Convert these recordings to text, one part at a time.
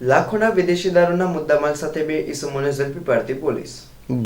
લાખોના વિદેશી દારૂના મુદ્દામાલ સાથે બે ઇસમોને ઝડપી પાડતી પોલીસ.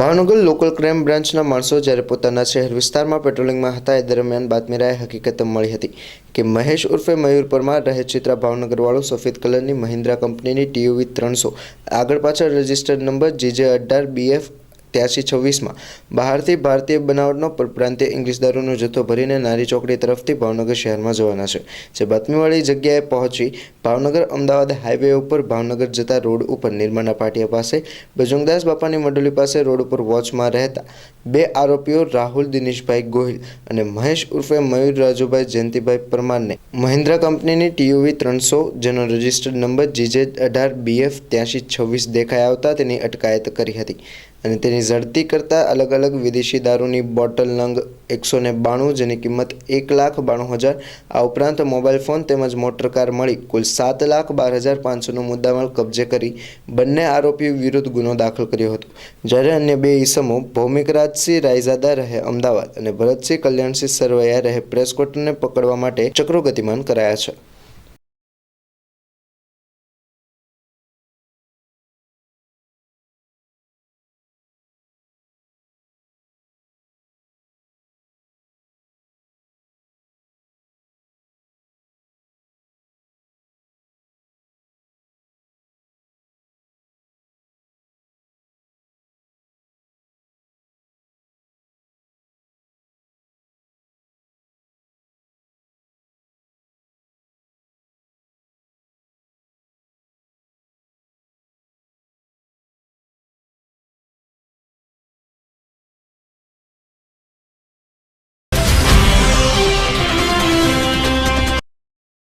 ભાવનગર લોકલ ક્રાઇમ બ્રાન્ચના માણસો જ્યારે પોતાના શહેર વિસ્તારમાં પેટ્રોલિંગમાં હતા, એ દરમિયાન બાતમીરાએ હકીકત મળી હતી કે મહેશ ઉર્ફે મયુર પરમાર રહે ચિત્રા ભાવનગરવાળો સફેદ કલરની મહિન્દ્રા કંપનીની ટીયુવી ત્રણસો. આગળ પાછળ રજિસ્ટર્ડ નંબર જીજે અઢાર બીએફ ત્યાસી છવ્વીસમાં. બહારથી ભારતીય બનાવટનો પરપ્રાંતીય ઇંગ્લિશ દારૂનો જથ્થો ભરીને નારી ચોકડી તરફથી ભાવનગર શહેરમાં જવાના છે. જે બાતમીવાળી જગ્યાએ પહોંચી ભાવનગર અમદાવાદ હાઈવે ઉપર ભાવનગર જતા રોડ ઉપર નિર્માણા પાટિયા પાસે બજુંગદાસ બાપાની મંડળી પાસે રોડ ઉપર વોચમાં રહેતા બે આરોપીઓ રાહુલ દિનેશભાઈ ગોહિલ અને મહેશ ઉર્ફે મયુર રાજુભાઈ જયંતિભાઈ પરમારને મહિન્દ્રા કંપનીની ટીયુવી ત્રણસો જેનો રજિસ્ટર્ડ નંબર જીજે અઢાર બીએફ ત્યાંશી છવ્વીસ દેખાઈ આવતા તેની અટકાયત કરી હતી. અને તેની ઝડતી કરતાં અલગ અલગ વિદેશી દારૂની બોટલ નંગ એકસો ને બાણું, જેની કિંમત એક લાખ બાણું હજાર. આ ઉપરાંત મોબાઈલ ફોન તેમજ મોટર કાર મળી કુલ સાત લાખ બાર હજાર પાંચસોનો મુદ્દામાલ કબજે કરી બંને આરોપીઓ વિરુદ્ધ ગુનો દાખલ કર્યો હતો. જ્યારે અન્ય બે ઈસમો ભૌમિક રાજસિંહ રાયઝાદા રહે અમદાવાદ અને ભરતસિંહ કલ્યાણસિંહ સરવૈયા રહે પ્રેસકોટને પકડવા માટે ચક્રો ગતિમાન કરાયા છે.